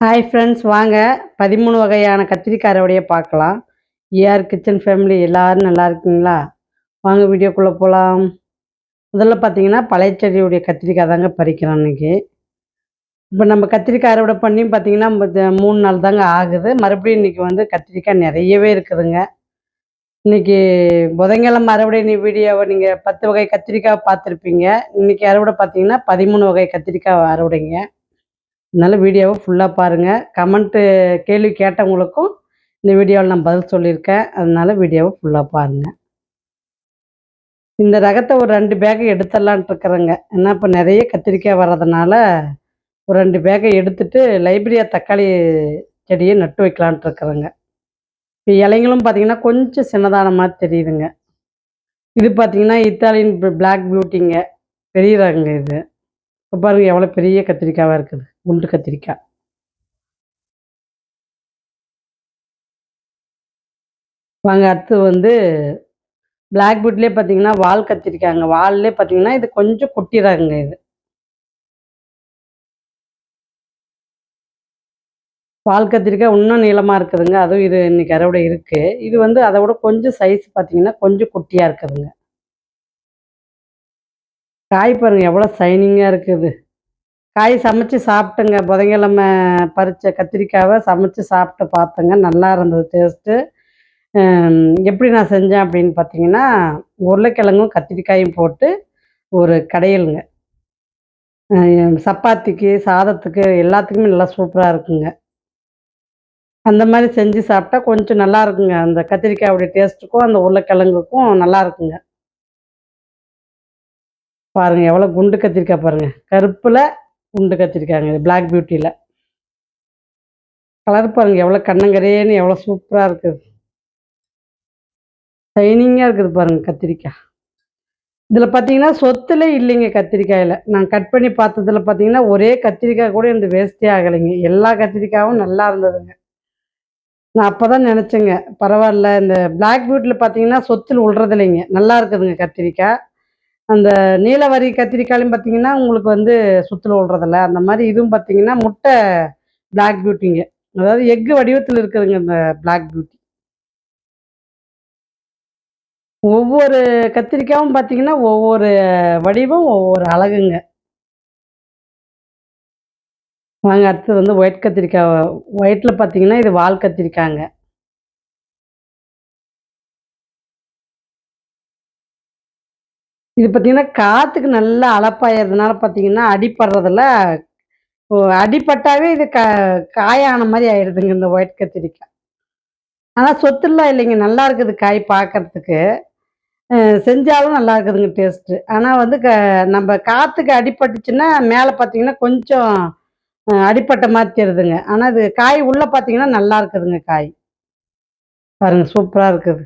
Hi friends வாங்க. பதிமூணு வகையான கத்திரிக்காய் அறுவடையை பார்க்கலாம் ஏஆர் கிச்சன் ஃபேமிலி எல்லாரும் நல்லா இருக்கீங்களா? வாங்க வீடியோக்குள்ளே போகலாம் முதல்ல பார்த்தீங்கன்னா பழைய செடியுடைய கத்திரிக்காய் தாங்க பறிக்கிறோம் இன்னைக்கு. இப்போ நம்ம கத்திரிக்காய் அறுவடை பண்ணி பார்த்தீங்கன்னா மூணு நாள் தாங்க ஆகுது. மறுபடியும் இன்றைக்கி வந்து கத்திரிக்காய் நிறையவே இருக்குதுங்க. இன்னைக்கு புதன்கிழமை அறுவடை நீ வீடியோவை நீங்கள் பத்து வகை கத்திரிக்காய் பார்த்துருப்பீங்க. இன்னைக்கு அறுவடை பார்த்தீங்கன்னா பதிமூணு வகை கத்திரிக்காய் அறுவடைங்க. அதனால வீடியோவை ஃபுல்லாக பாருங்கள் கமெண்ட்டு கேள்வி கேட்டவங்களுக்கும் இந்த வீடியோவில் நான் பதில் சொல்லியிருக்கேன். அதனால வீடியோவை ஃபுல்லாக பாருங்கள் இந்த ரகத்தை ஒரு ரெண்டு பேக்கை எடுத்துடலான்ட்டு இருக்கிறேங்க. ஏன்னா இப்போ நிறைய கத்திரிக்காய் வர்றதுனால ஒரு ரெண்டு பேக்கை எடுத்துட்டு லைப்ரரியா தக்காளி செடியை நட்டு வைக்கலான்ட்டு இருக்கிறேங்க. இப்போ இலைங்களும் பார்த்தீங்கன்னா கொஞ்சம் சின்னதான மாதிரி தெரியுதுங்க. இது பார்த்தீங்கன்னா இத்தாலியன் பிளாக் பியூட்டிங்க பெரிய ரகங்க இது. இப்போ பாருங்க எவ்வளோ பெரிய கத்திரிக்காவாக இருக்குது. குண்டு கத்திரிக்காய். வாங்க அடுத்து வந்து பிளாக் பீட்லேயே பார்த்தீங்கன்னா வால் கத்திரிக்காங்க வால்லே பார்த்தீங்கன்னா இது கொஞ்சம் குட்டி இது. வால் கத்திரிக்காய் இன்னும் நீளமாக இருக்குதுங்க. அதுவும் இது இன்னைக்கு அறுவடை இருக்குது இது வந்து அதை விட கொஞ்சம் சைஸ் பார்த்தீங்கன்னா கொஞ்சம் குட்டியாக இருக்குதுங்க. காய் பாருங்க எவ்வளோ சைனிங்காக இருக்குது. காய் சமைச்சு சாப்பிட்டுங்க. புதன்கிழமை பறித்த கத்திரிக்காவை சமைச்சு சாப்பிட்டு பார்த்தேங்க. நல்லா இருந்தது டேஸ்ட்டு எப்படி நான் செஞ்சேன் அப்படின்னு பார்த்தீங்கன்னா உருளைக்கிழங்கும் கத்திரிக்காயும் போட்டு ஒரு கடையலுங்க. சப்பாத்திக்கு சாதத்துக்கு எல்லாத்துக்குமே நல்லா சூப்பராக இருக்குங்க. அந்த மாதிரி செஞ்சு சாப்பிட்டா கொஞ்சம் நல்லா இருக்குங்க. அந்த கத்திரிக்காயோடைய டேஸ்ட்டுக்கும் அந்த உருளைக்கிழங்குக்கும் நல்லா இருக்குங்க. பாருங்கள் எவ்வளோ குண்டு கத்திரிக்காய் பாருங்கள் கருப்பில் குண்டு கத்திருக்காங்க இது பிளாக் பியூட்டியில் கலர் பாருங்க எவ்வளோ கண்ணங்கரேன்னு எவ்வளோ சூப்பராக இருக்குது. ஷைனிங்காக இருக்குது பாருங்க கத்திரிக்காய். இதில் பார்த்தீங்கன்னா சொத்துல இல்லைங்க கத்திரிக்காயில். நான் கட் பண்ணி பார்த்ததுல பார்த்தீங்கன்னா ஒரே கத்திரிக்காய் கூட எனக்கு வேஸ்ட்டே ஆகலைங்க. எல்லா கத்திரிக்காயும் நல்லா இருந்ததுங்க. நான் அப்போ தான் நினச்சேங்க பரவாயில்ல இந்த பிளாக் பியூட்டியில் பார்த்தீங்கன்னா சொத்தில் விழுறது இல்லைங்க நல்லா இருக்குதுங்க கத்திரிக்காய். அந்த நீலவரி கத்திரிக்காயும் பார்த்தீங்கன்னா உங்களுக்கு வந்து சுற்றுல விடுறதில்ல அந்த மாதிரி இதுவும் பார்த்தீங்கன்னா முட்டை பிளாக் பியூட்டிங்க அதாவது எக்கு வடிவத்தில் இருக்குதுங்க இந்த பிளாக் பியூட்டி ஒவ்வொரு கத்திரிக்காயும் பார்த்தீங்கன்னா ஒவ்வொரு வடிவம் ஒவ்வொரு அழகுங்க. வாங்க அடுத்தது வந்து ஒயிட் கத்திரிக்காய். ஒயிட்டில் பார்த்தீங்கன்னா இது வால் கத்திரிக்காங்க இது பார்த்தீங்கன்னா காற்றுக்கு நல்லா அலப்பாயறதுனால பார்த்தீங்கன்னா அடிப்படுறதில் அடிப்பட்டாவே இது க காயான மாதிரி ஆயிடுதுங்க இந்த ஒயிட் கத்திரிக்காய் ஆனால் சொத்துலாம் இல்லைங்க நல்லா இருக்குது காய் பார்க்கறதுக்கு செஞ்சாலும் நல்லா இருக்குதுங்க டேஸ்ட்டு ஆனால் வந்து க நம்ம காற்றுக்கு அடிபட்டுச்சுன்னா மேலே பார்த்தீங்கன்னா கொஞ்சம் அடிப்பட்ட மாதிரி தெரியுதுங்க. ஆனால் இது காய் உள்ளே பார்த்தீங்கன்னா நல்லா இருக்குதுங்க காய். பாருங்கள் சூப்பராக இருக்குது.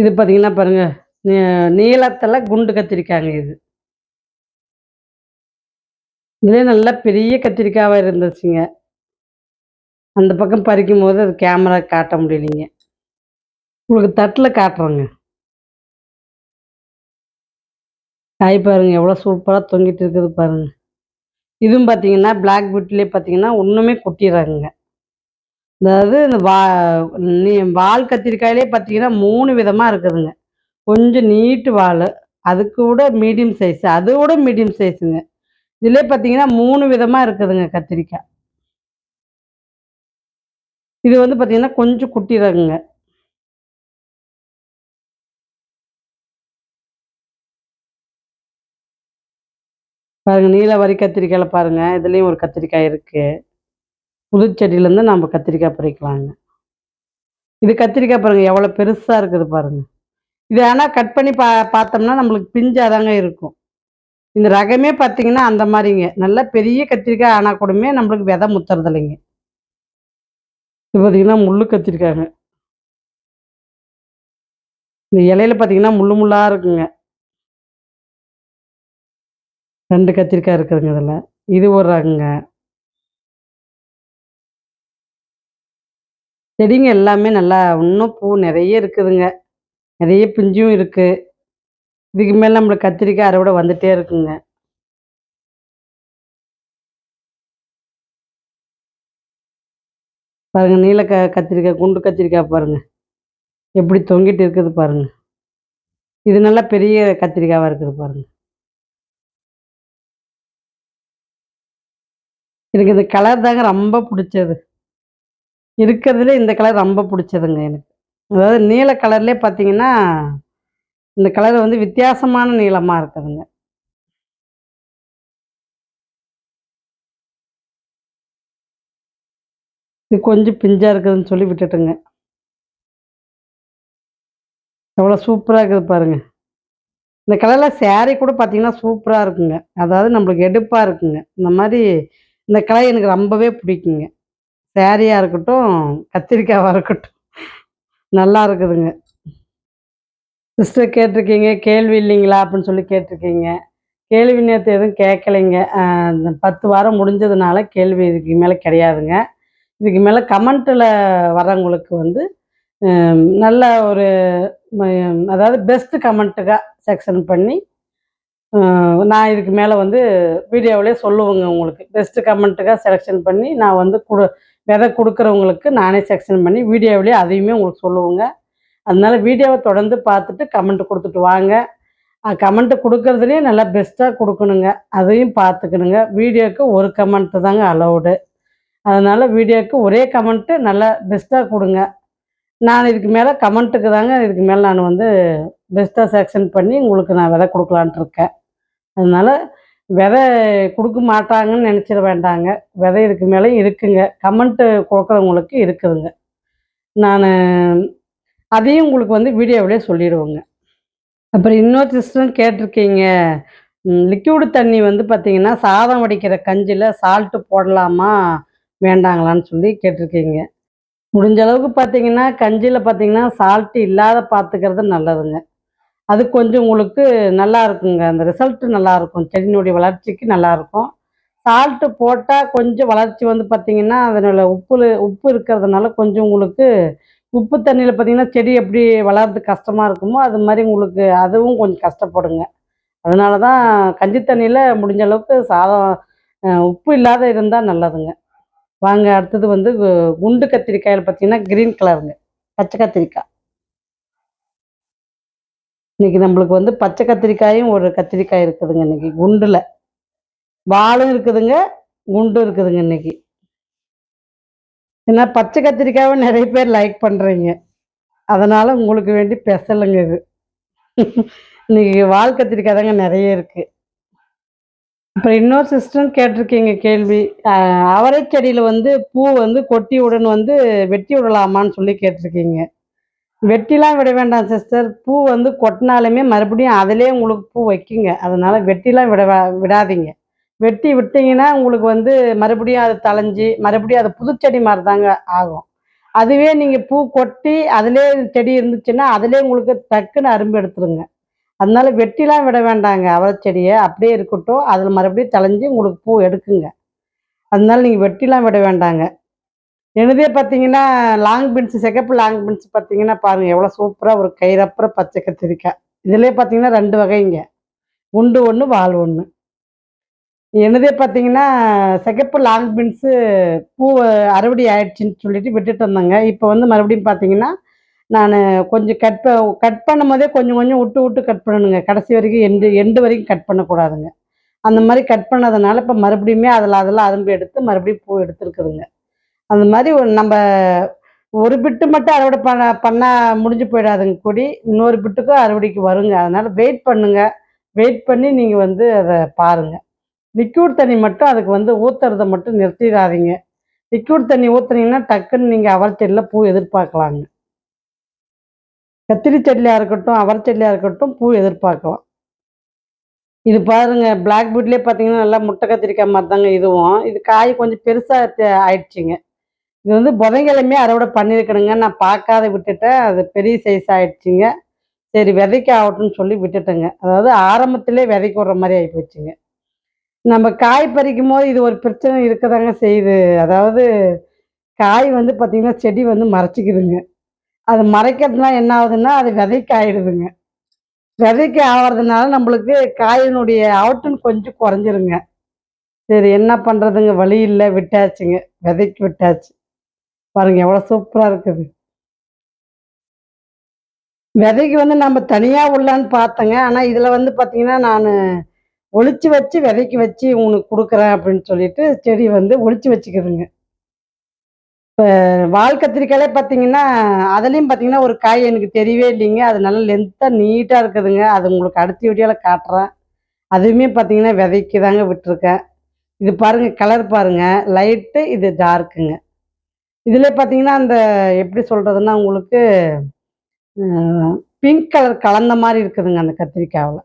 இது பார்த்தீங்கன்னா பாருங்க நீ- குண்டு கத்திரிக்காங்க இது. இதுலேயே நல்லா பெரிய கத்திரிக்காவாக இருந்துச்சுங்க. அந்த பக்கம் பறிக்கும் போது அது கேமரா காட்ட முடியலைங்க. உங்களுக்கு தட்டில் காட்டுறேங்க. காய் பாருங்க எவ்வளோ சூப்பராக தொங்கிட்டு இருக்குது பாருங்க. இதுவும் பார்த்தீங்கன்னா பிளாக் பியூட்டிலே பார்த்தீங்கன்னா ஒன்றுமே கொட்டிடுறாங்க அதாவது இந்த வா நீ வால் கத்திரிக்காயிலே பார்த்தீங்கன்னா மூணு விதமாக இருக்குதுங்க. கொஞ்சம் நீட்டு வால் அதுக்கு கூட மீடியம் சைஸ் அதை விட மீடியம் சைஸுங்க. இதிலே பார்த்தீங்கன்னா மூணு விதமாக இருக்குதுங்க கத்திரிக்காய். இது வந்து பார்த்தீங்கன்னா கொஞ்சம் குட்டி ரகங்க பாருங்க நீலவரி கத்திரிக்காயில் பாருங்க இதுலேயும் ஒரு கத்திரிக்காய் இருக்குது புதுச்செடியிலேருந்து நம்ம கத்திரிக்காய் பறிக்கலாங்க. இது கத்திரிக்காய் பாருங்க எவ்வளோ பெருசாக இருக்குது பாருங்க. இது ஆனால் கட் பண்ணி பா பார்த்தோம்னா நம்மளுக்கு பிஞ்சாதாங்க இருக்கும். இந்த ரகமே பார்த்தீங்கன்னா அந்த மாதிரிங்க. நல்லா பெரிய கத்திரிக்காய் ஆனால் கூடமே நம்மளுக்கு விதை முத்துறது இல்லைங்க இது பார்த்தீங்கன்னா முள்ளு கத்திரிக்காங்க இந்த இலையில பார்த்தீங்கன்னா முள்ளு முள்ளாக இருக்குங்க. ரெண்டு கத்திரிக்காய் இருக்குதுங்க இதில். இது ஒரு ரகங்க. செடிங்க எல்லாமே நல்லா இன்னும் பூ நிறைய இருக்குதுங்க. நிறைய பிஞ்சும் இருக்குது இதுக்கு மேலே நம்மளுக்கு கத்திரிக்காய் அறுவடை வந்துட்டே இருக்குங்க. பாருங்க நீல க கத்திரிக்காய் குண்டு கத்திரிக்காய் பாருங்க. எப்படி தொங்கிட்டு இருக்குது பாருங்க. இது நல்லா பெரிய கத்திரிக்காவாக இருக்குது பாருங்க. எனக்கு இந்த கலர் தாங்க ரொம்ப பிடிச்சது. இருக்கிறதுல இந்த கலர் ரொம்ப பிடிச்சதுங்க எனக்கு. அதாவது நீல கலர்லேயே பார்த்தீங்கன்னா இந்த கலர் வந்து வித்தியாசமான நீளமாக இருக்குதுங்க. இது கொஞ்சம் பிஞ்சாக இருக்குதுன்னு சொல்லி விட்டுட்டுங்க. எவ்வளோ சூப்பராக இருக்குது பாருங்க. இந்த கலரில் சேரீ கூட பார்த்தீங்கன்னா சூப்பராக இருக்குங்க. அதாவது நம்மளுக்கு எடுப்பாக இருக்குங்க. இந்த மாதிரி இந்த கலர் எனக்கு ரொம்பவே பிடிக்குங்க. சாரியாக இருக்கட்டும் கத்திரிக்காவாக இருக்கட்டும் நல்லா இருக்குதுங்க. சிஸ்டர் கேட்டிருக்கீங்க கேள்வி இல்லைங்களா அப்படின்னு சொல்லி கேட்டிருக்கீங்க. கேள்வி நேற்று எதுவும் கேட்கலைங்க. பத்து வாரம் முடிஞ்சதுனால கேள்வி இதுக்கு மேலே கிடையாதுங்க. இதுக்கு மேலே கமெண்ட்டில் வரவங்களுக்கு வந்து நல்ல ஒரு அதாவது பெஸ்ட்டு கமெண்ட்டுக்காக செக்ஷன் பண்ணி நான் இதுக்கு மேலே வந்து வீடியோவிலே சொல்லுவேங்க உங்களுக்கு. பெஸ்ட்டு கமெண்ட்டுக்காக செலெக்ஷன் பண்ணி நான் வந்து கொடு விதை கொடுக்குறவங்களுக்கு நானே செக்ஷன் பண்ணி வீடியோவிலேயே அதையுமே உங்களுக்கு சொல்லுவோங்க. அதனால வீடியோவை தொடர்ந்து பார்த்துட்டு கமெண்ட் கொடுத்துட்டு வாங்க. கமெண்ட்டு கொடுக்கறதுலேயே நல்லா பெஸ்ட்டாக கொடுக்கணுங்க. அதையும் பார்த்துக்கணுங்க. வீடியோவுக்கு ஒரு கமெண்ட்டு தாங்க அலௌடு அதனால் வீடியோவுக்கு ஒரே கமெண்ட்டு நல்லா பெஸ்ட்டாக கொடுங்க. நான் இதுக்கு மேலே கமெண்ட்டுக்கு தாங்க இதுக்கு மேலே நான் வந்து பெஸ்ட்டாக செக்ஷன் பண்ணி உங்களுக்கு நான் விதை கொடுக்கலான்ட்டு இருக்கேன். அதனால் விதை கொடுக்க மாட்டாங்கன்னு நினச்சிட வேண்டாங்க. விதை இதுக்கு மேலேயும் இருக்குங்க. கமெண்ட்டு கொடுக்குறவங்களுக்கு இருக்குதுங்க. நான் அதையும் உங்களுக்கு வந்து வீடியோவிலே சொல்லிடுவோங்க. அப்புறம் இன்னொரு சிஸ்டம் கேட்டிருக்கீங்க. லிக்யூடு தண்ணி வந்து பார்த்தீங்கன்னா சாதம் வடிக்கிற கஞ்சியில் சால்ட்டு போடலாமா? வேண்டாங்களான்னு சொல்லி கேட்டிருக்கீங்க. முடிஞ்ச அளவுக்கு பார்த்தீங்கன்னா கஞ்சியில் பார்த்தீங்கன்னா சால்ட்டு இல்லாத பார்த்துக்கிறது நல்லதுங்க. அது கொஞ்சம் உங்களுக்கு நல்லா இருக்குங்க. அந்த ரிசல்ட்டு நல்லா இருக்கும். செடியினுடைய வளர்ச்சிக்கு நல்லா இருக்கும். சால்ட்டு போட்டால் கொஞ்சம் வளர்ச்சி வந்து பார்த்தீங்கன்னா அதனால் உப்பு உப்பு இருக்கிறதுனால கொஞ்சம் உங்களுக்கு உப்பு தண்ணியில் பார்த்தீங்கன்னா செடி எப்படி வளர்றது கஷ்டமாக இருக்குமோ அது மாதிரி உங்களுக்கு அதுவும் கொஞ்சம் கஷ்டப்படுங்க. அதனால தான் கஞ்சி தண்ணியில் முடிஞ்ச அளவுக்கு சாதம் உப்பு இல்லாத இருந்தால் நல்லதுங்க. வாங்க அடுத்தது வந்து குண்டு கத்திரிக்காயில் பார்த்தீங்கன்னா க்ரீன் கலருங்க பச்சை கத்திரிக்காய். இன்னைக்கு நம்மளுக்கு வந்து பச்சை கத்திரிக்காயும் ஒரு கத்திரிக்காய் இருக்குதுங்க இன்னைக்கு குண்டுல. வாலும் இருக்குதுங்க குண்டும் இருக்குதுங்க இன்னைக்கு. ஏன்னா பச்சை கத்திரிக்காவை நிறைய பேர் லைக் பண்றீங்க. அதனால உங்களுக்கு வேண்டி பெசலுங்க இது. இன்னைக்கு வால் கத்திரிக்காய் தாங்க நிறைய இருக்கு. அப்புறம் இன்னொரு சிஸ்டம் கேட்டிருக்கீங்க கேள்வி. அவரை செடியில் வந்து பூ வந்து கொட்டி உடன் வந்து வெட்டி விடலாமான்னு சொல்லி கேட்டிருக்கீங்க. வெட்டிலாம் விட வேண்டாம் சிஸ்டர் பூ வந்து கொட்டினாலுமே மறுபடியும் அதிலே உங்களுக்கு பூ வைக்குங்க. அதனால வெட்டிலாம் விட வே- விடாதீங்க. வெட்டி விட்டீங்கன்னா உங்களுக்கு வந்து மறுபடியும் அது தளைஞ்சி மறுபடியும் அது புதுச்செடி மாதிரி தாங்க ஆகும். அதுவே நீங்கள் பூ கொட்டி அதிலே செடி இருந்துச்சுன்னா அதிலே உங்களுக்கு டக்குன்னு அரும்பு எடுத்துருங்க. அதனால வெட்டிலாம் விட வேண்டாங்க. அவரை செடியை அப்படியே இருக்கட்டும். அதில் மறுபடியும் தளைஞ்சி உங்களுக்கு பூ எடுக்குங்க. அதனால நீங்கள் வெட்டிலாம் விட வேண்டாங்க. எனதே பார்த்தீங்கன்னா லாங் பீன்ஸ் சிகப்பு லாங் பீன்ஸ் பார்த்தீங்கன்னா பாருங்கள் எவ்வளோ சூப்பராக ஒரு கயிறப்புற பச்சை கத்திரிக்காய். இதிலே பார்த்தீங்கன்னா ரெண்டு வகைங்க உண்டு ஒன்று வால் ஒன்று எனதே பார்த்தீங்கன்னா சிகப்பு லாங் பீன்ஸு பூ அறுவடை ஆயிடுச்சுன்னு சொல்லிட்டு விட்டுட்டு வந்தேங்க. இப்போ வந்து மறுபடியும் பார்த்தீங்கன்னா நான் கொஞ்சம் கட் ப கட் பண்ணும் போதே கொஞ்சம் கொஞ்சம் விட்டு விட்டு கட் பண்ணணுங்க. கடைசி வரைக்கும் எண்டு எண்டு வரைக்கும் கட் பண்ணக்கூடாதுங்க. அந்த மாதிரி கட் பண்ணதுனால இப்போ மறுபடியுமே அதில் அதெல்லாம் அரும்பு எடுத்து மறுபடியும் பூ எடுத்துருக்குதுங்க. அந்த மாதிரி ஒரு நம்ம ஒரு பிட்டு மட்டும் அறுவடை பண்ண பண்ணால் முடிஞ்சு போயிடாதுங்க கொடி. இன்னொரு பிட்டுக்கும் அறுவடைக்கு வருங்க. அதனால் வெயிட் பண்ணுங்க. வெயிட் பண்ணி நீங்கள் வந்து அதை பாருங்கள் லிக்யூட் தண்ணி மட்டும் அதுக்கு வந்து ஊற்றுறத மட்டும் நிறுத்திடாதீங்க. லிக்யூட் தண்ணி ஊற்றுனீங்கன்னா டக்குன்னு நீங்கள் அவரை செடியில் பூ எதிர்பார்க்கலாங்க. கத்திரி செடியாக இருக்கட்டும் அவரை செடியாக இருக்கட்டும் பூ எதிர்பார்க்கலாம். இது பாருங்க பிளாக் பீட்லேயே பார்த்தீங்கன்னா நல்லா முட்டை கத்திரிக்காய் மாதிரி தாங்க இதுவும். இது காய் கொஞ்சம் பெருசாக ஆயிடுச்சுங்க. இது வந்து புதன்கிழமையே அறுவடை பண்ணியிருக்கணுங்க நான் பார்க்காத விட்டுட்டேன். அது பெரிய சைஸ் ஆயிடுச்சுங்க. சரி விதைக்கு ஆகட்டும்னு சொல்லி விட்டுட்டேங்க. அதாவது ஆரம்பத்திலே விதைக்கு விடுற மாதிரி ஆகி போச்சுங்க நம்ம காய் பறிக்கும் போது இது ஒரு பிரச்சனை இருக்கதாங்க செய்யுது. அதாவது காய் வந்து பார்த்திங்கன்னா செடி வந்து மறைச்சிக்குதுங்க. அது மறைக்கிறதுனால என்ன ஆகுதுன்னா அது விதைக்கு ஆயிடுதுங்க. விதைக்கு ஆவறதுனால நம்மளுக்கு காயினுடைய அவுட்டுன்னு கொஞ்சம் குறைஞ்சிருங்க. சரி என்ன பண்ணுறதுங்க வழி இல்லை. விட்டாச்சுங்க. விதைக்கு விட்டாச்சு. பாருங்க எவ்வளோ சூப்பராக இருக்குது. விதைக்கு வந்து நம்ம தனியாக உள்ளான்னு பார்த்தேங்க. ஆனால் இதில் வந்து பார்த்தீங்கன்னா நான் ஒழிச்சு வச்சு விதைக்கு வச்சு உனக்கு கொடுக்குறேன் அப்படின்னு சொல்லிட்டு செடி வந்து ஒழிச்சு வச்சுக்குதுங்க. இப்போ வால் கத்திரிக்காயிலே பார்த்தீங்கன்னா அதுலேயும் பார்த்தீங்கன்னா ஒரு காய் எனக்கு தெரியவே இல்லைங்க. அது நல்லா லென்த்தாக நீட்டாக இருக்குதுங்க. அது உங்களுக்கு அடுத்த வீடியோவில் காட்டுறேன். அதுவுமே பார்த்தீங்கன்னா விதைக்கு தாங்க விட்டுருக்கேன். இது பாருங்கள் கலர் பாருங்க. லைட்டு இது டார்க்குங்க இதில் பார்த்தீங்கன்னா அந்த எப்படி சொல்கிறதுன்னா உங்களுக்கு பிங்க் கலர் கலந்த மாதிரி இருக்குதுங்க அந்த கத்திரிக்காவில்.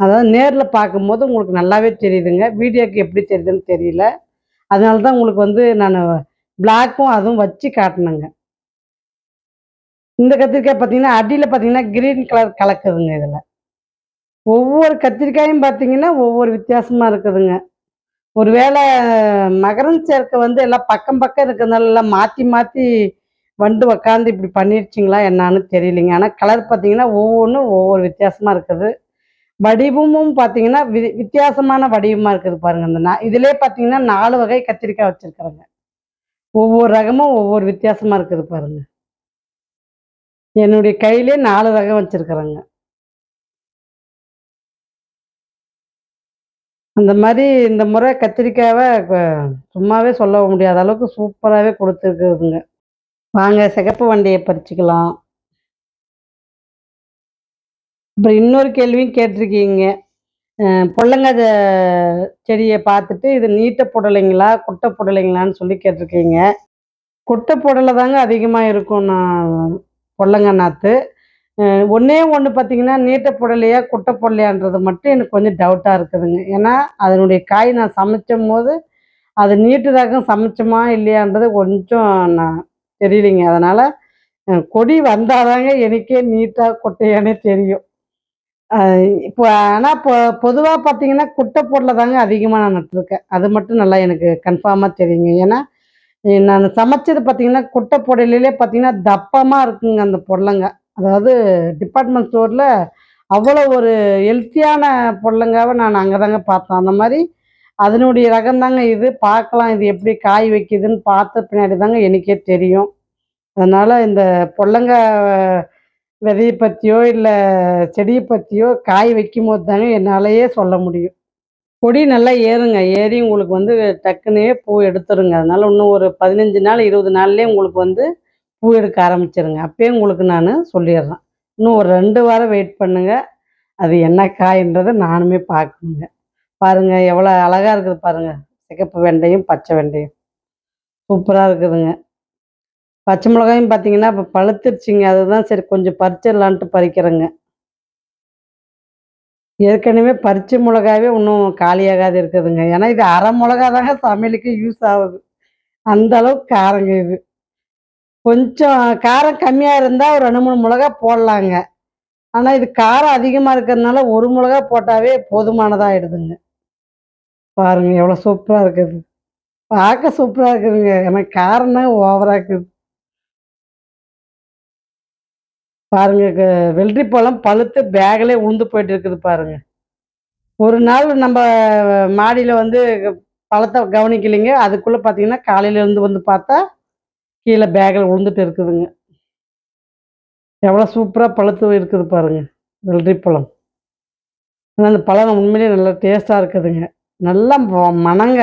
அதாவது நேரில் பார்க்கும்போது உங்களுக்கு நல்லாவே தெரியுதுங்க. வீடியோக்கு எப்படி தெரியுதுன்னு தெரியல. அதனால தான் உங்களுக்கு வந்து நான் பிளாக்கும் அதுவும் வச்சு காட்டினேங்க. இந்த கத்திரிக்காய் பார்த்தீங்கன்னா அடியில் பார்த்தீங்கன்னா கிரீன் கலர் கலக்குதுங்க இதில். ஒவ்வொரு கத்திரிக்காயும் பார்த்தீங்கன்னா ஒவ்வொரு வித்தியாசமாக இருக்குதுங்க. ஒருவேளை மகரம் சேர்க்கை வந்து எல்லாம் பக்கம் பக்கம் இருக்கிறதுனால எல்லாம் மாற்றி மாற்றி வந்து உக்காந்து இப்படி பண்ணிருச்சிங்களா என்னான்னு தெரியலிங்க. ஆனால் கலர் பார்த்தீங்கன்னா ஒவ்வொன்றும் ஒவ்வொரு வித்தியாசமாக இருக்குது. வடிவமும் பார்த்தீங்கன்னா வி வித்தியாசமான வடிவமாக இருக்குது பாருங்க. அந்த நான் இதிலே பார்த்தீங்கன்னா நாலு வகை கத்திரிக்காய் வச்சுருக்குறேங்க. ஒவ்வொரு ரகமும் ஒவ்வொரு வித்தியாசமாக இருக்குது பாருங்க. என்னுடைய கையிலே நாலு ரகம் வச்சுருக்குறேங்க. அந்த மாதிரி இந்த முறை கத்திரிக்காவை சும்மாவே சொல்ல முடியாத அளவுக்கு சூப்பராகவே கொடுத்துருக்குதுங்க. வாங்க சிகப்பு வண்டியை பறிச்சுக்கலாம். அப்புறம் இன்னொரு கேள்வியும் கேட்டிருக்கீங்க. அஹ் செடியை பார்த்துட்டு இது நீட்ட புடலைங்களா குட்டை புடலைங்களான்னு சொல்லி கேட்டிருக்கீங்க. குட்டை புடலை தாங்க அதிகமாக இருக்கும் நான் பொள்ளங்க நாற்று ஒன்றே ஒன்று பார்த்தீங்கன்னா நீட்ட புடலையா குட்டை புடலையான்றது மட்டும் எனக்கு கொஞ்சம் டவுட்டாக இருக்குதுங்க. ஏன்னா அதனுடைய காய் நான் சமைச்சும் போது அது நீட்டு ரகம் சமைச்சோமா இல்லையான்றது கொஞ்சம் நான் தெரியலைங்க. அதனால் கொடி வந்தாதாங்க எனக்கே நீட்டாக குட்டையானே தெரியும். இப்போ ஆனால் இப்போ பொதுவாக பார்த்தீங்கன்னா குட்டை பொருளை தாங்க அதிகமாக நான் நட்டிருக்கேன். அது மட்டும் நல்லா எனக்கு கன்ஃபார்மாக தெரியுங்க. ஏன்னா நான் சமைச்சது பார்த்தீங்கன்னா குட்டை புடலையிலே பார்த்தீங்கன்னா தப்பமாக இருக்குங்க அந்த பொருளைங்க அதாவது டிபார்ட்மெண்ட் ஸ்டோரில் அவ்வளோ ஒரு ஹெல்த்தியான பொருளுங்காவை நான் அங்கே தாங்க பார்த்தேன். அந்த மாதிரி அதனுடைய ரகம் தாங்க இது. பார்க்கலாம் இது எப்படி காய் வைக்குதுன்னு பார்த்த பின்னாடி தாங்க எனக்கே தெரியும். அதனால் இந்த பொள்ளங்காய் விதையை பற்றியோ இல்லை செடியை பற்றியோ காய் வைக்கும் போது தாங்க என்னாலேயே சொல்ல முடியும். கொடி நல்லா ஏறுங்க. ஏறி உங்களுக்கு வந்து டக்குன்னே பூ எடுத்துருங்க. அதனால் இன்னும் ஒரு பதினஞ்சு நாள் இருபது நாள்லேயே உங்களுக்கு வந்து பூ எடுக்க ஆரம்பிச்சிருங்க. அப்பயே உங்களுக்கு நான் சொல்லிடுறேன். இன்னும் ஒரு ரெண்டு வாரம் வெயிட் பண்ணுங்க. அது என்ன காய்ன்றதை நானுமே பார்க்கணுங்க. பாருங்க எவ்வளோ அழகாக இருக்குது பாருங்க. சிகப்பு வெண்டையும் பச்சை வெண்டையும். சூப்பராக இருக்குதுங்க. பச்சை மிளகாயும் பார்த்தீங்கன்னா இப்போ பழுத்துருச்சிங்க. அதுதான் சரி கொஞ்சம் பறிச்சிடலான்ட்டு பறிக்கிறேங்க. ஏற்கனவே பறிச்ச மிளகாவே இன்னும் காலியாகாது இருக்குதுங்க. ஏன்னா இது அரை மிளகா தாங்க சமையலுக்கு யூஸ் ஆகுது. அந்த அளவுக்கு காரங்க இது. கொஞ்சம் காரம் கம்மியாக இருந்தால் ஒரு ரெண்டு மூணு மிளகா போடலாங்க. ஆனால் இது காரம் அதிகமாக இருக்கிறதுனால ஒரு மிளகா போட்டாவே போதுமானதாகிடுதுங்க பாருங்க எவ்வளோ சூப்பராக இருக்குது. பார்க்க சூப்பராக இருக்குதுங்க. எனக்கு காரம் தான் ஓவராக இருக்குது. பாருங்க வெள்ளரி பழம் பழுத்து பேக்கிலே உளுந்து போயிட்டு இருக்குது பாருங்க. ஒரு நாள் நம்ம மாடியில் வந்து பழத்தை கவனிக்கலைங்க. அதுக்குள்ளே பார்த்தீங்கன்னா காலையிலேருந்து வந்து பார்த்தா கீழே பேக்கில் உளுந்துட்டு இருக்குதுங்க. எவ்வளோ சூப்பராக பழுத்து இருக்குது பாருங்க வெள்ளரி பழம். ஆனால் அந்த பழம் உண்மையிலேயே நல்லா டேஸ்ட்டாக இருக்குதுங்க. நல்லா மணங்க.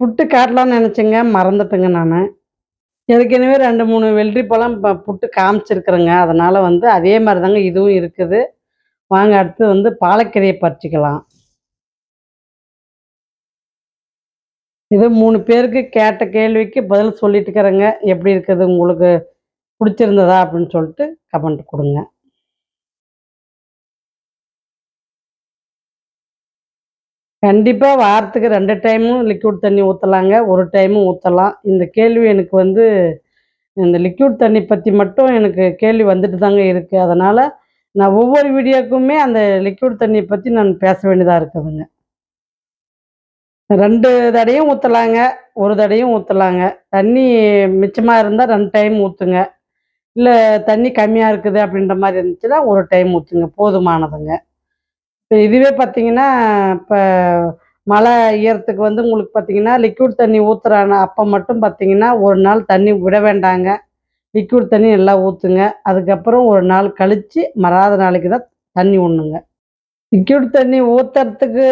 புட்டு காட்டலாம்னு நினச்சேங்க மறந்துட்டேங்க நான். ஏற்கனவே ரெண்டு மூணு வெள்ளரி பழம் புட்டு காமிச்சிருக்கிறேங்க. அதனால் வந்து அதே மாதிரி தாங்க இதுவும் இருக்குது. வாங்க அடுத்து வந்து பாலக்கீரையை பறிச்சிக்கலாம். இது மூணு பேருக்கு கேட்ட கேள்விக்கு பதில் சொல்லிட்டு இருக்கிறேங்க எப்படி இருக்குது உங்களுக்கு பிடிச்சிருந்ததா அப்படின்னு சொல்லிட்டு கமெண்ட் கொடுங்க. கண்டிப்பாக வாரத்துக்கு ரெண்டு டைமும் லிக்யூட் தண்ணி ஊற்றலாங்க ஒரு டைமும் ஊற்றலாம் இந்த கேள்வி எனக்கு வந்து இந்த லிக்யூட் தண்ணி பற்றி மட்டும் எனக்கு கேள்வி வந்துட்டு தாங்க இருக்குது அதனால் நான் ஒவ்வொரு வீடியோக்குமே அந்த லிக்யூட் தண்ணியை பற்றி நான் பேச வேண்டியதாக இருக்குதுங்க. ரெண்டு தடையும் ஊற்றலாங்க ஒரு தடையும் ஊற்றலாங்க தண்ணி மிச்சமாக இருந்தால் ரெண்டு டைம் ஊற்றுங்க இல்லை தண்ணி கம்மியாக இருக்குது அப்படின்ற மாதிரி இருந்துச்சுன்னா ஒரு டைம் ஊற்றுங்க போதுமானதுங்க. இப்போ இதுவே பார்த்தீங்கன்னா இப்போ மழை ஈரத்துக்கு வந்து உங்களுக்கு பார்த்தீங்கன்னா லிக்விட் தண்ணி ஊற்றுறான அப்போ மட்டும் பார்த்தீங்கன்னா ஒரு நாள் தண்ணி விட வேண்டாங்க. லிக்விட் தண்ணி நல்லா ஊற்றுங்க அதுக்கப்புறம் ஒரு நாள் கழித்து மறாத நாளைக்கு தான் தண்ணி விடணுங்க லிக்யூட் தண்ணி ஊற்றுறதுக்கு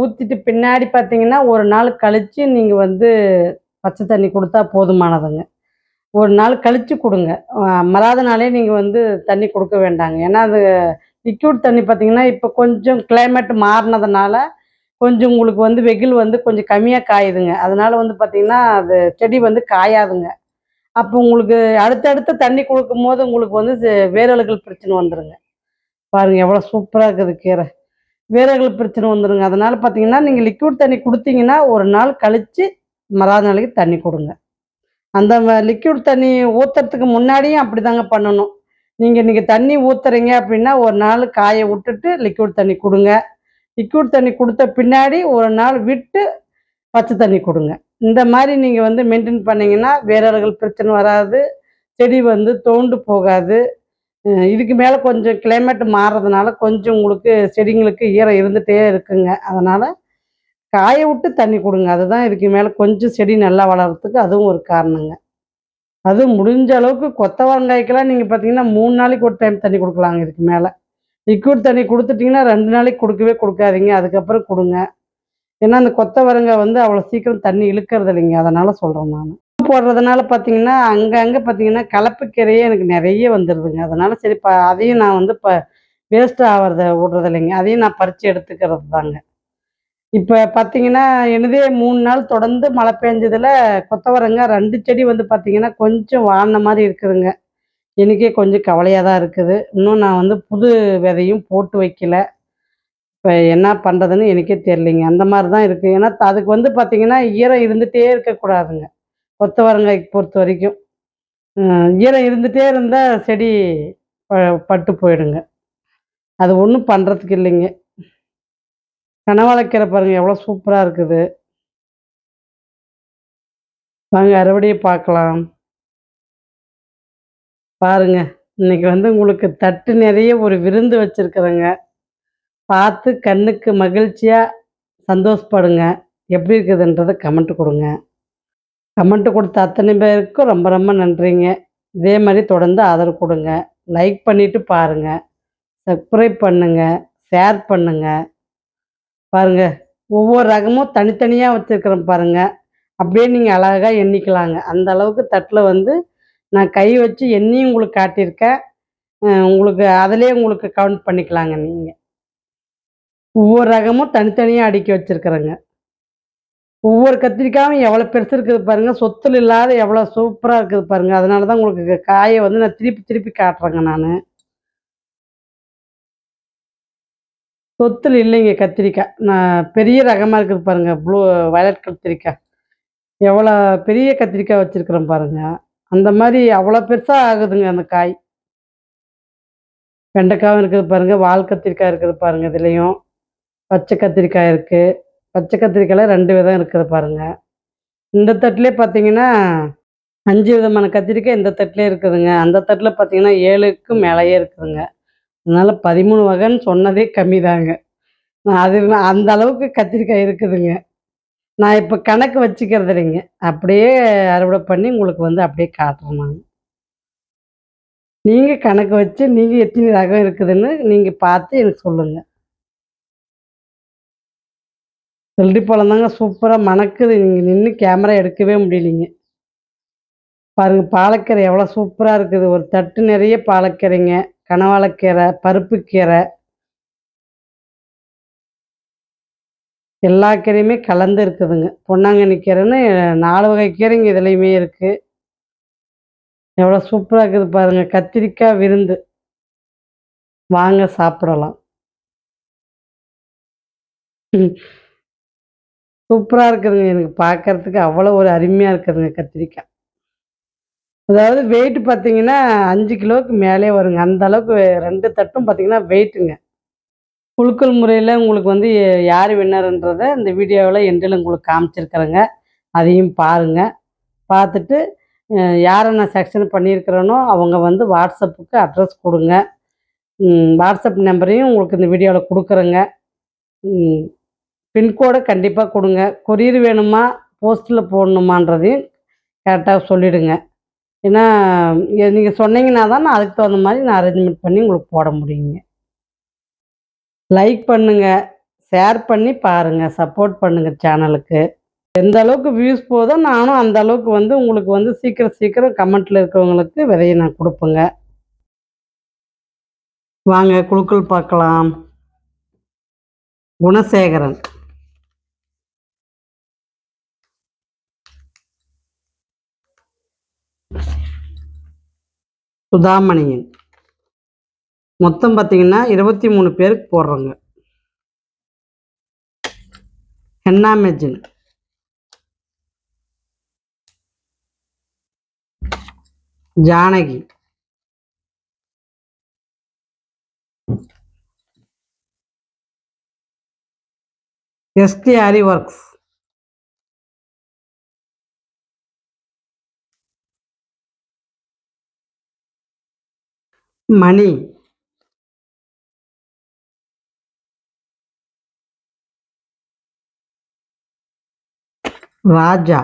ஊற்றிட்டு பின்னாடி பார்த்தீங்கன்னா ஒரு நாள் கழித்து நீங்கள் வந்து பச்சை தண்ணி கொடுத்தா போதுமானதுங்க. ஒரு நாள் கழித்து கொடுங்க. மறாத நாளே நீங்கள் வந்து தண்ணி கொடுக்க வேண்டாங்க. ஏன்னா அது லிக்யூட் தண்ணி பார்த்தீங்கன்னா இப்போ கொஞ்சம் கிளைமேட் மாறினதுனால கொஞ்சம் உங்களுக்கு வந்து வெயில் வந்து கொஞ்சம் கம்மியாக காயுதுங்க. அதனால வந்து பார்த்தீங்கன்னா அது செடி வந்து காயாதுங்க. அப்போ உங்களுக்கு அடுத்தடுத்து தண்ணி கொடுக்கும் போது உங்களுக்கு வந்து வேரழுகள் பிரச்சனை வந்துடுங்க பாருங்க எவ்வளோ சூப்பராக இருக்குது கீரை. வேர்கள் பிரச்சனை வந்துடுங்க அதனால பார்த்தீங்கன்னா நீங்கள் லிக்விட் தண்ணி கொடுத்தீங்கன்னா ஒரு நாள் கழித்து மறாத நாளைக்கு தண்ணி கொடுங்க. அந்த லிக்விட் தண்ணி ஊற்றுறதுக்கு முன்னாடியும் அப்படி தாங்க பண்ணணும். நீங்கள் இன்றைக்கி தண்ணி ஊற்றுறீங்க அப்படின்னா ஒரு நாள் காய விட்டுட்டு லிக்விட் தண்ணி கொடுங்க. லிக்விட் தண்ணி கொடுத்த பின்னாடி ஒரு நாள் விட்டு பச்சை தண்ணி கொடுங்க. இந்த மாதிரி நீங்கள் வந்து மெயின்டைன் பண்ணிங்கன்னா வேரல்கள் பிரச்சனை வராது. செடி வந்து தோண்டு போகாது. இதுக்கு மேலே கொஞ்சம் கிளைமேட் மாறுறதுனால கொஞ்சம் உங்களுக்கு செடிங்களுக்கு ஈரம் இருந்துகிட்டே இருக்குங்க. அதனால் காய விட்டு தண்ணி கொடுங்க. அதுதான் இதுக்கு மேலே கொஞ்சம் செடி நல்லா வளர்கிறதுக்கு அதுவும் ஒரு காரணங்க. அதுவும் முடிஞ்ச அளவுக்கு கொத்தவரங்காய்க்கெல்லாம் நீங்கள் பார்த்தீங்கன்னா மூணு நாளைக்கு ஒரு டைம் தண்ணி கொடுக்கலாங்க இதுக்கு மேலே. லிக்விட் தண்ணி கொடுத்துட்டிங்கன்னா ரெண்டு நாளைக்கு கொடுக்கவே கொடுக்காதீங்க. அதுக்கப்புறம் கொடுங்க. ஏன்னா அந்த கொத்தவரங்காய் வந்து அவ்வளோ சீக்கிரம் தண்ணி இழுக்கிறது இல்லைங்க. அதனால் சொல்கிறேன் நான். போடுறதுனால பார்த்தீங்கன்னா அங்கங்கே பார்த்தீங்கன்னா கலப்புக்கீரையே எனக்கு நிறைய வந்துடுதுங்க அதனால் சரி இப்போ அதையும் நான் வந்து இப்போ வேஸ்ட் ஆகிறத விடுறது இல்லைங்க அதையும் நான் பறித்து எடுத்துக்கிறது தாங்க இப்போ பார்த்தீங்கன்னா என்னதே மூணு நாள் தொடர்ந்து மழை பெஞ்சதில் கொத்தவரங்க ரெண்டு செடி வந்து பார்த்தீங்கன்னா கொஞ்சம் வாழ்ன மாதிரி இருக்குதுங்க. எனக்கே கொஞ்சம் கவலையாக தான் இருக்குது. இன்னும் நான் வந்து புது விதையும் போட்டு வைக்கல. இப்போ என்ன பண்ணுறதுன்னு எனக்கே தெரியலைங்க. அந்த மாதிரி தான் இருக்குது ஏன்னா அதுக்கு வந்து பார்த்தீங்கன்னா ஈரம் இருந்துகிட்டே இருக்கக்கூடாதுங்க. கொத்தவரங்காய்க்கு பொறுத்த வரைக்கும். ஈரம் இருந்துகிட்டே இருந்தால் செடி ப- பட்டு போயிடுங்க. அது ஒன்றும் பண்ணுறதுக்கு இல்லைங்க. கனவாழைக்கீரை பாருங்கள் எவ்வளோ சூப்பராக இருக்குது. வாங்க அறுவடையை பார்க்கலாம். பாருங்க இன்னைக்கு வந்து உங்களுக்கு தட்டு நிறைய ஒரு விருந்து வச்சுருக்குறேங்க. பார்த்து கண்ணுக்கு மகிழ்ச்சியாக சந்தோஷப்படுங்க. எப்படி இருக்குதுன்றதை கமெண்ட் கொடுங்க. கமெண்ட் கொடுத்த அத்தனை பேருக்கும் ரொம்ப ரொம்ப நன்றிங்க. இதே மாதிரி தொடர்ந்து ஆதரவு கொடுங்க. லைக் பண்ணிட்டு பாருங்க. சப்ஸ்கிரைப் பண்ணுங்க. ஷேர் பண்ணுங்க. பாருங்க. ஒவ்வொரு ரகமும் தனித்தனியாக வச்சுருக்கிறேன் பாருங்க. அப்படியே நீங்கள் அழகாக எண்ணிக்கலாங்க. அந்த அளவுக்கு தட்டில் வந்து நான் கை வச்சு எண்ணியும் உங்களுக்கு காட்டியிருக்கேன். உங்களுக்கு அதிலே உங்களுக்கு கவுண்ட் பண்ணிக்கலாங்க நீங்கள் ஒவ்வொரு ரகமும் தனித்தனியாக அடுக்கி வச்சுருக்குறேங்க. ஒவ்வொரு கத்திரிக்காயும் எவ்வளோ பெருசு இருக்குது பாருங்கள் சொத்தில் இல்லாத எவ்வளோ சூப்பராக இருக்குது பாருங்கள் அதனால தான் உங்களுக்கு காயை வந்து நான் திருப்பி திருப்பி காட்டுறேங்க நான். சொத்தில் இல்லைங்க கத்திரிக்காய். நான் பெரிய ரகமாக இருக்குது பாருங்க. ப்ளூ வயலட் கத்திரிக்காய். எவ்வளோ பெரிய கத்திரிக்காய் வச்சுருக்குறேன் பாருங்க. அந்த மாதிரி அவ்வளோ பெருசாக ஆகுதுங்க அந்த காய். வெண்டைக்காயும் இருக்குது பாருங்க. வால் கத்திரிக்காய் இருக்குது பாருங்க இதுலேயும். பச்சை கத்திரிக்காய் இருக்குது பச்சை கத்திரிக்காயில் ரெண்டு விதம் இருக்குது பாருங்கள் இந்த தட்டிலே பார்த்தீங்கன்னா அஞ்சு விதமான கத்திரிக்காய் இந்த தட்டிலே இருக்குதுங்க. அந்த தட்டில் பார்த்தீங்கன்னா ஏழுக்கும் மேலேயே இருக்குதுங்க. அதனால் பதிமூணு வகைன்னு சொன்னதே கம்மி தாங்க அது அந்த அளவுக்கு கத்திரிக்காய் இருக்குதுங்க. நான் இப்போ கணக்கு வச்சுக்கிறது இல்லைங்க. அப்படியே அறுவடை பண்ணி உங்களுக்கு வந்து அப்படியே காட்டுறேன் நான். நீங்கள் கணக்கு வச்சு நீங்கள் எத்தனை ரகம் இருக்குதுன்னு நீங்கள் பார்த்து எனக்கு சொல்லுங்கள் வெள்ளரி பழம் தாங்க சூப்பராக மணக்குது. நீங்கள் நின்று கேமரா எடுக்கவே முடியலைங்க. பாருங்கள் பாலக்கீரை எவ்வளோ சூப்பராக இருக்குது. ஒரு தட்டு நிறைய பாலக்கீரைங்க. கனவாழைக்கீரை பருப்புக்கீரை எல்லா கீரையுமே கலந்து இருக்குதுங்க. பொன்னாங்கண்ணி கீரைன்னு நாலு வகை கீரைங்க இதுலேயுமே இருக்குது எவ்வளோ சூப்பராக இருக்குது பாருங்க. கத்திரிக்காய் விருந்து. வாங்க சாப்பிடலாம். சூப்பராக இருக்குதுங்க. எனக்கு பார்க்கறதுக்கு அவ்வளோ ஒரு அருமையாக இருக்குதுங்க கத்திரிக்காய். அதாவது வெயிட் பார்த்தீங்கன்னா அஞ்சு கிலோவுக்கு மேலே வருங்க. அந்த அளவுக்கு ரெண்டு தட்டும் பார்த்தீங்கன்னா வெயிட்டுங்க குலுக்கல் முறையில் உங்களுக்கு வந்து யார் வின்னருன்றதை இந்த வீடியோவில் எண்டில் உங்களுக்கு காமிச்சிருக்கிறேங்க. அதையும் பாருங்கள் பார்த்துட்டு யாரை நான் செக்ஷன் பண்ணியிருக்கிறேனோ அவங்க வந்து வாட்ஸ்அப்புக்கு அட்ரஸ் கொடுங்க. வாட்ஸ்அப் நம்பரையும் உங்களுக்கு இந்த வீடியோவில் கொடுக்குறேங்க. பின்கோடை கண்டிப்பாக கொடுங்க. கொரியர் வேணுமா? போஸ்ட்டில் போடணுமான்றதையும் கரெக்டாக சொல்லிவிடுங்க ஏன்னா நீங்கள் சொன்னீங்கன்னா தான் நான் அதுக்கு தகுந்த மாதிரி நான் அரேஞ்ச்மெண்ட் பண்ணி உங்களுக்கு போட முடியுங்க. லைக் பண்ணுங்கள் ஷேர் பண்ணி பாருங்கள் சப்போர்ட் பண்ணுங்கள் சேனலுக்கு எந்த அளவுக்கு வியூஸ் போதோ நானும் அந்த அளவுக்கு வந்து உங்களுக்கு வந்து சீக்கிரம் சீக்கிரம் கமெண்ட்டில் இருக்கிறவங்களுக்கு விதையை நான் கொடுப்பேங்க. வாங்க குழுக்கள் பார்க்கலாம். குணசேகரன். சுதாமணியன். மொத்தம் பார்த்தீங்கன்னா இருபத்தி மூணு பேருக்கு போடுறோங்க. ஹென்னாமெஜின். Janaki. ST Aari works Mani Raja.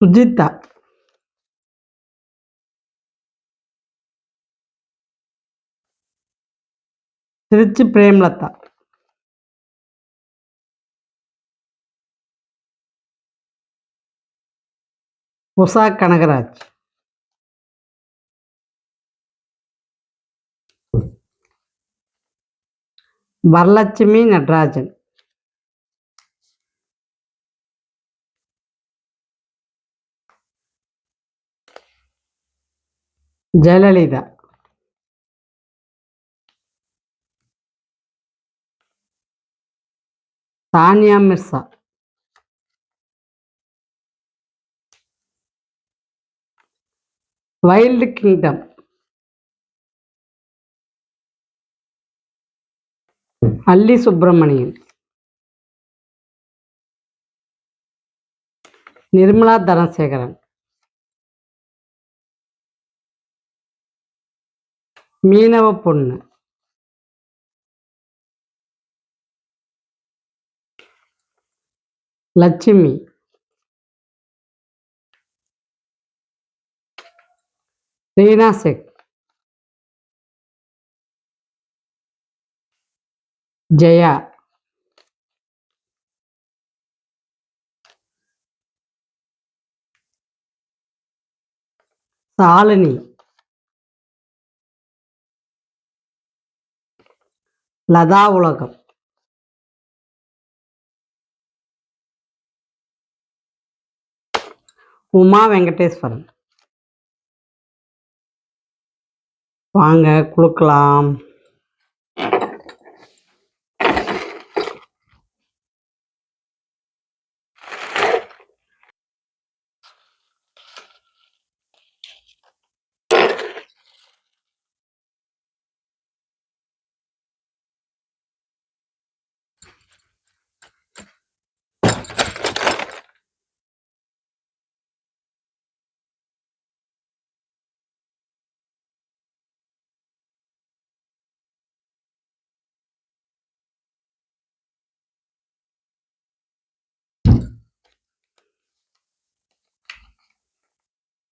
Sujitha. శ్రీచి ప్రేమలత உஷா கனகராஜ். வரலட்சுமி நடராஜன். ஜெயலலிதா. தானியா மிர்சா. வைல்டு கிங்டம் அல்லி சுப்பிரமணியன் நிர்மலா தனசேகரன் மீனவ பொண்ணு லட்சுமி ரீனா செக் ஜெயா சாலினி லதா உலகம் உமா வெங்கடேஸ்வரன் வாங்க குளுக்கலாம்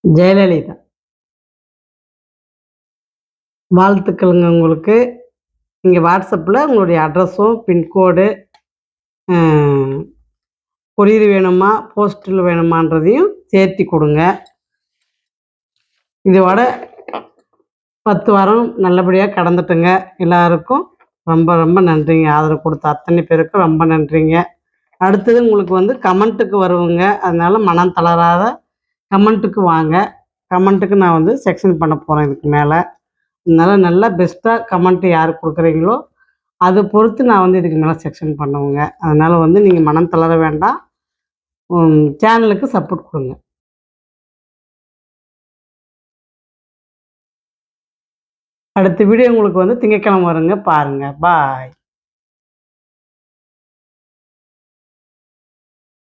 ஜெயலலிதா. வாழ்த்துக்களுங்க உங்களுக்கு. நீங்கள் வாட்ஸ்அப்பில் உங்களுடைய அட்ரஸும் பின்கோடு கொரியர் வேணுமா போஸ்டில் வேணுமான்றதையும் சேர்த்தி கொடுங்க. இதோட பத்து வாரம் நல்லபடியாக கடந்துட்டுங்க. எல்லாருக்கும் ரொம்ப ரொம்ப நன்றிங்க. ஆதரவு கொடுத்த அத்தனை பேருக்கும் ரொம்ப நன்றிங்க. அடுத்தது உங்களுக்கு வந்து கமெண்ட்டுக்கு வருவோங்க. அதனால மனம் தளராத கமெண்ட்டுக்கு வாங்க. கமெண்ட்டுக்கு நான் வந்து செக்ஷன் பண்ண போகிறேன் இதுக்கு மேலே. அதனால் நல்லா பெஸ்ட்டாக கமெண்ட் யார் கொடுக்குறீங்களோ அதை பொறுத்து நான் வந்து இதுக்கு மேலே செக்ஷன் பண்ணுவேங்க. அதனால் வந்து நீங்கள் மனம் தளர வேண்டாம். சேனலுக்கு சப்போர்ட் கொடுங்க. அடுத்த வீடியோ உங்களுக்கு வந்து திங்கட்கிழமை வருங்க. பாருங்கள் பாய்